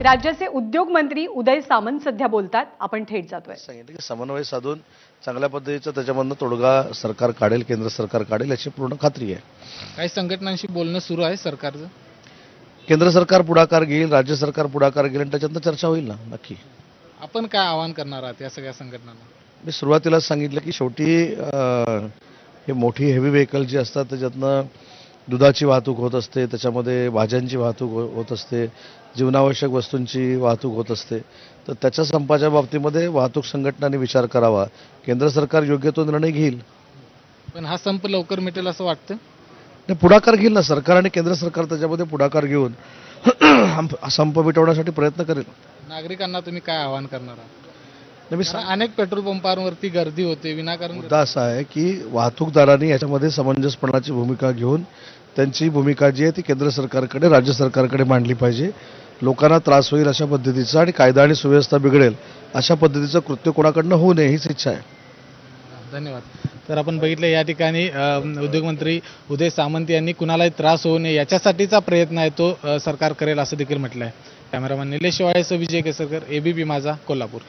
राज्याचे उद्योग मंत्री उदय सामंत सध्या बोलतात. आपण थेट जातोय. सांगितलं की समन्वय साधून चांगल्या पद्धतीचं त्याच्यामधनं तोडगा सरकार काढेल केंद्र सरकार काढेल याची पूर्ण खात्री आहे. काही संघटनांशी बोलणं सुरू आहे सरकारचं? केंद्र सरकार पुढाकार घेईल राज्य सरकार पुढाकार घेईल आणि त्याच्यानंतर चर्चा होईल ना नक्की. आपण काय आवाहन करणार आहात या सगळ्या संघटनांना? मी सुरुवातीलाच सांगितलं की शेवटी अं, हे मोठी हेवी व्हेकल जी असतात त्याच्यातनं दुधाची वाहतूक होत असते त्याच्यामध्ये भाज्यांची वाहतूक हो- होत असते जीवनावश्यक वस्तूंची वाहतूक होत असते. तर त्याच्या संपाच्या बाबतीमध्ये वाहतूक संघटनांनी विचार करावा. केंद्र सरकार योग्य तो निर्णय घेईल. पण हा संप लवकर मिटेल असं वाटतं नाही पुढाकार घेईल ना सरकार आणि केंद्र सरकार त्याच्यामध्ये पुढाकार घेऊन संप मिटवण्यासाठी प्रयत्न करेल. नागरिकांना तुम्ही काय आवाहन करणार आहात? अनेक पेट्रोल पंपांवरती गर्दी होते विनाकारण मुद्दा असा आहे की वाहतूकदारांनी याच्यामध्ये समंजसपणाची भूमिका घेऊन त्यांची भूमिका जी आहे ती केंद्र सरकारकडे राज्य सरकारकडे मांडली पाहिजे. लोकांना त्रास होईल अशा पद्धतीचा आणि कायदा आणि सुव्यवस्था बिघडेल अशा पद्धतीचं कृत्य कोणाकडनं होऊ नये हीच इच्छा आहे. धन्यवाद. तर आपण बघितलं या ठिकाणी उद्योगमंत्री उदय सामंत यांनी कुणालाही त्रास होऊ नये याच्यासाठीचा प्रयत्न आहे तो सरकार करेल असं देखील म्हटलं आहे कॅमेरामॅन निलेश शिवाळेसह विजय केसरकर एबीपी माझा कोल्हापूर.